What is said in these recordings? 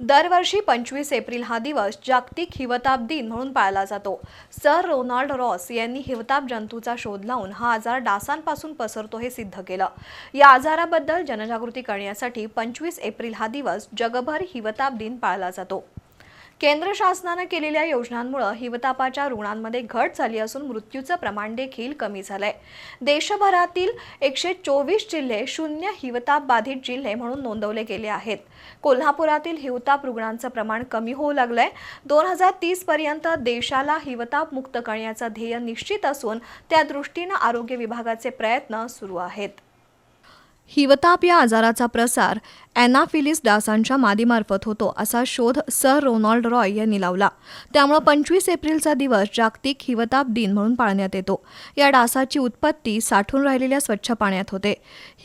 दरवर्षी पंचवीस एप्रिल हा दिवस जागतिक हिवताप दिन म्हणून पाळला जातो. सर रोनाल्ड रॉस यांनी हिवताप जंतूचा शोध लावून हा आजार डासांपासून पसरतो हे सिद्ध केलं. या आजाराबद्दल जनजागृती करण्यासाठी पंचवीस एप्रिल हा दिवस जगभर हिवताप दिन पाळला जातो. केंद्र शासनानं केलेल्या योजनांमुळे हिवतापाच्या रुग्णांमध्ये घट झाली असून मृत्यूचं प्रमाण देखील कमी झालंय. देशभरातील एकशे चोवीस जिल्हे शून्य हिवताप बाधित जिल्हे म्हणून नोंदवले गेले आहेत. कोल्हापुरातील हिवताप रुग्णांचं प्रमाण कमी होऊ लागलंय. दोन हजार तीस पर्यंत देशाला हिवताप मुक्त करण्याचं ध्येय निश्चित असून त्या दृष्टीनं आरोग्य विभागाचे प्रयत्न सुरू आहेत. हिवताप या आजाराचा प्रसार अॅनाफिलिस डासांच्या मादीमार्फत होतो असा शोध सर रोनाल्ड रॉय यांनी लावला. त्यामुळे पंचवीस एप्रिलचा दिवस जागतिक हिवताप दिन म्हणून पाळण्यात येतो. या डासाची उत्पत्ती साठून राहिलेल्या स्वच्छ पाण्यात होते.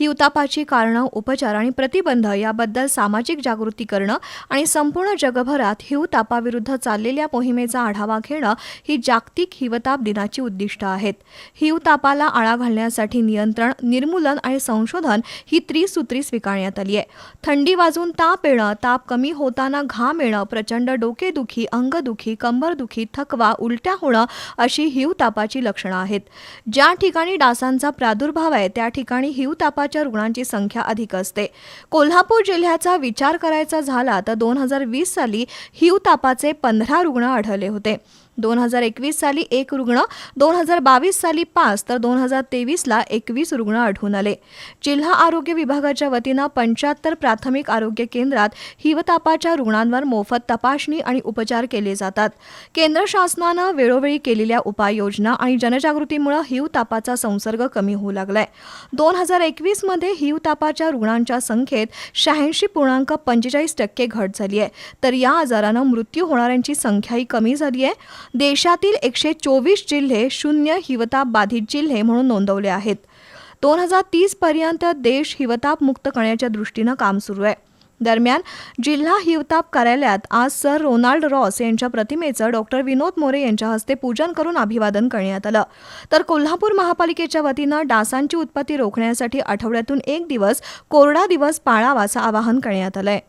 हिवतापाची कारणं उपचार आणि प्रतिबंध याबद्दल सामाजिक जागृती करणं आणि संपूर्ण जगभरात हिवतापाविरुद्ध चाललेल्या मोहिमेचा आढावा घेणं ही जागतिक हिवताप दिनाची उद्दिष्ट आहेत. हिवतापाला आळा घालण्यासाठी नियंत्रण निर्मूलन आणि संशोधन ही त्रिसूत्री स्वीकारण्यात आली आहे. थंडी वाजून ताप येणं ताप कमी होताना घाम येणं प्रचंड डोकेदुखी अंगदुखी कंबरदुखी थकवा उलट्या होणं अशी हिवतापाची लक्षणं आहेत. ज्या ठिकाणी डासांचा प्रादुर्भाव आहे त्या ठिकाणी हिवतापाच्या रुग्णांची संख्या अधिक असते. कोल्हापूर जिल्ह्याचा विचार करायचा झाला तर दोन हजार वीस साली हिवतापाचे पंधरा रुग्ण आढळले होते. दोन हजार एकवीस साली एक रुग्ण दोन हजार बावीस साली पाच तर दोन हजार तेवीसला एकवीस रुग्ण आढळून आले. जिल्हा आरोग्य विभागाच्या वतीनं पंच्याहत्तर प्राथमिक आरोग्य केंद्रात हिवतापाच्या रुग्णांवर मोफत तपासणी आणि उपचार केले जातात. केंद्र शासनानं वेळोवेळी केलेल्या उपाययोजना आणि जनजागृतीमुळे हिवतापाचा संसर्ग कमी होऊ लागलाय. दोन हजार एकवीसमध्ये हिवतापाच्या रुग्णांच्या संख्येत शहाऐंशी पूर्णांक पंचेचाळीस टक्के घट झाली आहे तर या आजारानं मृत्यू होणाऱ्यांची संख्याही कमी झाली आहे देशातील एकशे चोवीस जिल्हे शून्य हिवताप बाधित जिल्हे म्हणून नोंदवले आहेत. दोन हजार तीस पर्यंत देश हिवताप मुक्त करण्याच्या दृष्टीनं काम सुरू आहे. दरम्यान जिल्हा हिवताप कार्यालयात आज सर रोनाल्ड रॉस यांच्या प्रतिमेचं डॉक्टर विनोद मोरे यांच्या हस्ते पूजन करून अभिवादन करण्यात आलं. तर कोल्हापूर महापालिकेच्या वतीनं डासांची उत्पत्ती रोखण्यासाठी आठवड्यातून एक दिवस कोरडा दिवस पाळावा असं आवाहन करण्यात आलं आहे